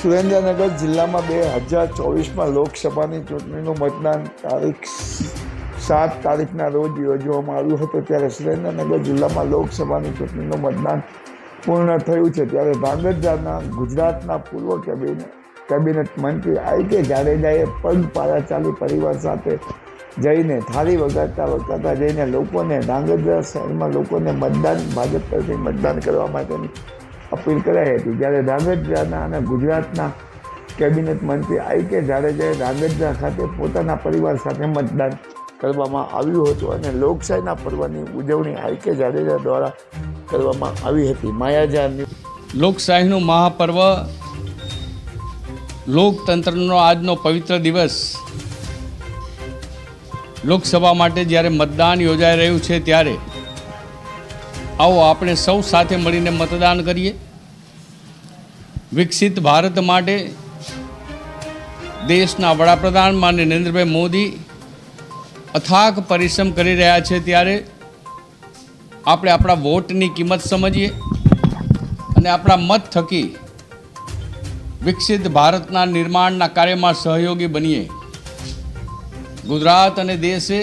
સુરેન્દ્રનગર જિલ્લામાં બે હજાર ચોવીસમાં લોકસભાની ચૂંટણીનું મતદાન તારીખ સાત તારીખના રોજ યોજવામાં આવ્યું હતું. ત્યારે સુરેન્દ્રનગર જિલ્લામાં લોકસભાની ચૂંટણીનું મતદાન પૂર્ણ થયું છે. ત્યારે ધાંગધ્રાના ગુજરાતના પૂર્વ કેબિનેટ કેબિનેટ મંત્રી આઈ કે જાડેજાએ પગ ચાલી પરિવાર સાથે જઈને થાળી વગાડતા વગાડતા જઈને લોકોને ધાંગધ્રા શહેરમાં લોકોને મતદાન, ભાજપ તરફથી મતદાન કરવા માટેની અપીલ કરાઈ હતી જ્યારે ધાંગધ્રાના અને ગુજરાતના કેબિનેટ મંત્રી આઈ કે જાડેજાએ ધાંગધ્રા ખાતે પોતાના પરિવાર સાથે મતદાન કરવામાં આવ્યું હતું અને લોકશાહીના પર્વની ઉજવણી આઈ કે જાડેજા દ્વારા કરવામાં આવી હતી. માયાજાની લોકશાહીનું મહાપર્વ, લોકતંત્રનો આજનો પવિત્ર દિવસ. લોકસભા માટે જ્યારે મતદાન યોજાઈ રહ્યું છે ત્યારે આવો આપણે સૌ સાથે મળીને મતદાન કરીએ. વિકસિત ભારત માટે દેશના વડાપ્રધાન માન્ય નરેન્દ્રભાઈ મોદી અથાગ પરિશ્રમ કરી રહ્યા છે ત્યારે આપણે આપણા વોટની કિંમત સમજીએ અને આપણા મત થકી વિકસિત ભારતના નિર્માણના કાર્યમાં સહયોગી બનીએ. ગુજરાત અને દેશે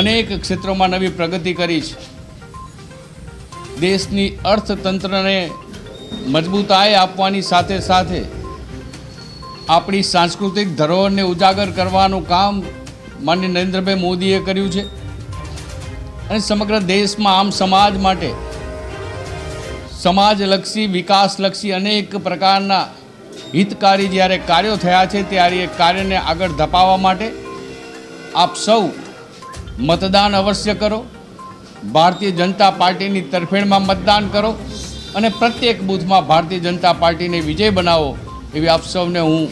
અનેક ક્ષેત્રોમાં નવી પ્રગતિ કરી છે. દેશની અર્થતંત્રને મજબૂતાઈ આપવાની સાથે સાથે આપણી સાંસ્કૃતિક ધરોહરને ઉજાગર કરવાનું કામ માન્ય નરેન્દ્રભાઈ મોદીએ કર્યું છે. અને સમગ્ર દેશમાં આમ સમાજ માટે સમાજલક્ષી, વિકાસલક્ષી અનેક પ્રકારના હિતકારી જ્યારે કાર્યો થયા છે ત્યારે એ કાર્યને આગળ ધપાવવા માટે આપ સૌ મતદાન અવશ્ય કરો. ભારતીય જનતા પાર્ટીની તરફેણમાં મતદાન કરો અને પ્રત્યેક બૂથમાં ભારતીય જનતા પાર્ટીને વિજય બનાવો એવી આપ સૌને હું